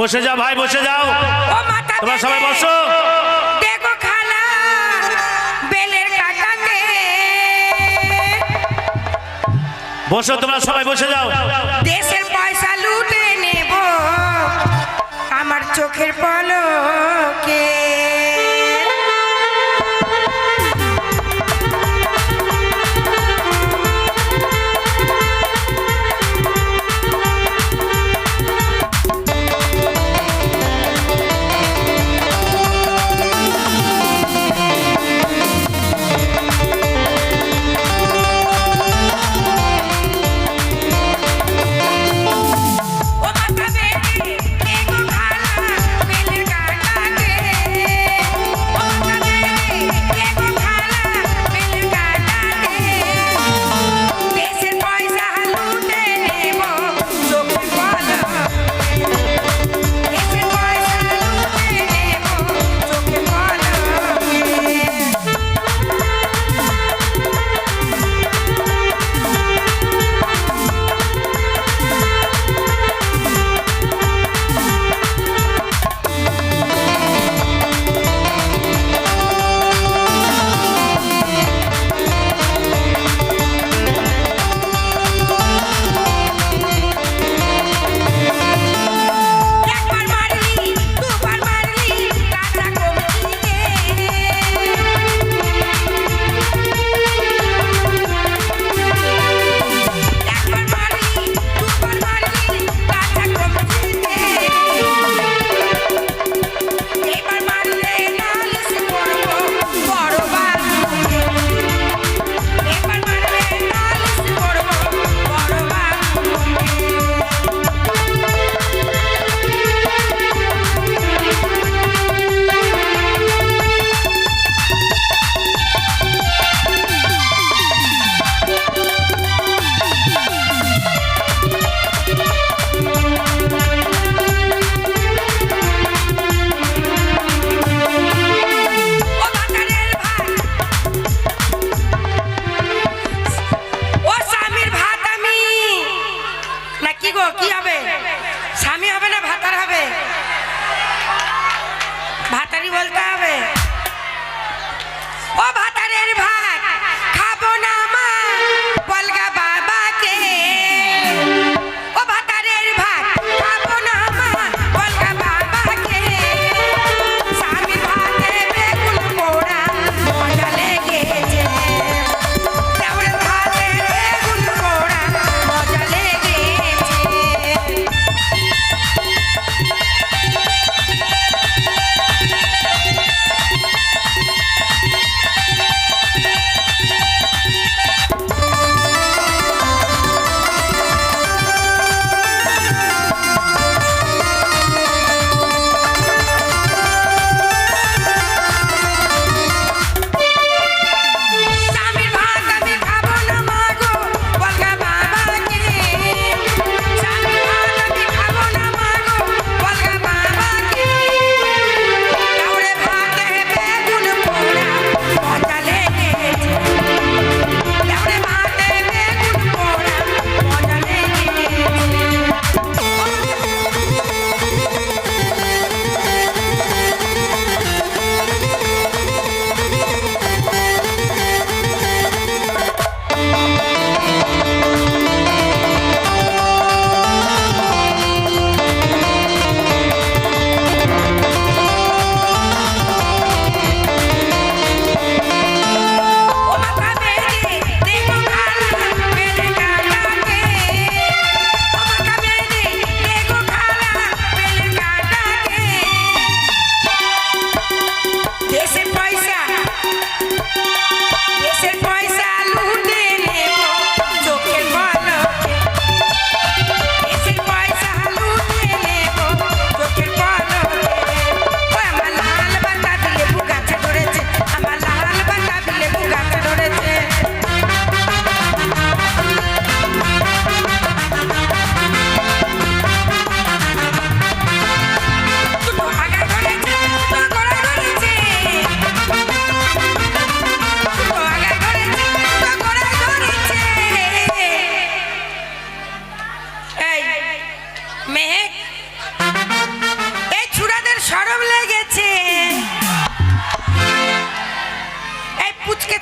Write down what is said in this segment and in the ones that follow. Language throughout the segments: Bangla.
বসে যাও ভাই বসে যাও। তোমরা সবাই বসো। বসো তোমরা সবাই বসে যাও। দেশের পয়সা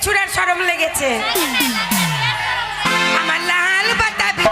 ছুড়ার সরম লেগেছে। আমার লাল বাতাবি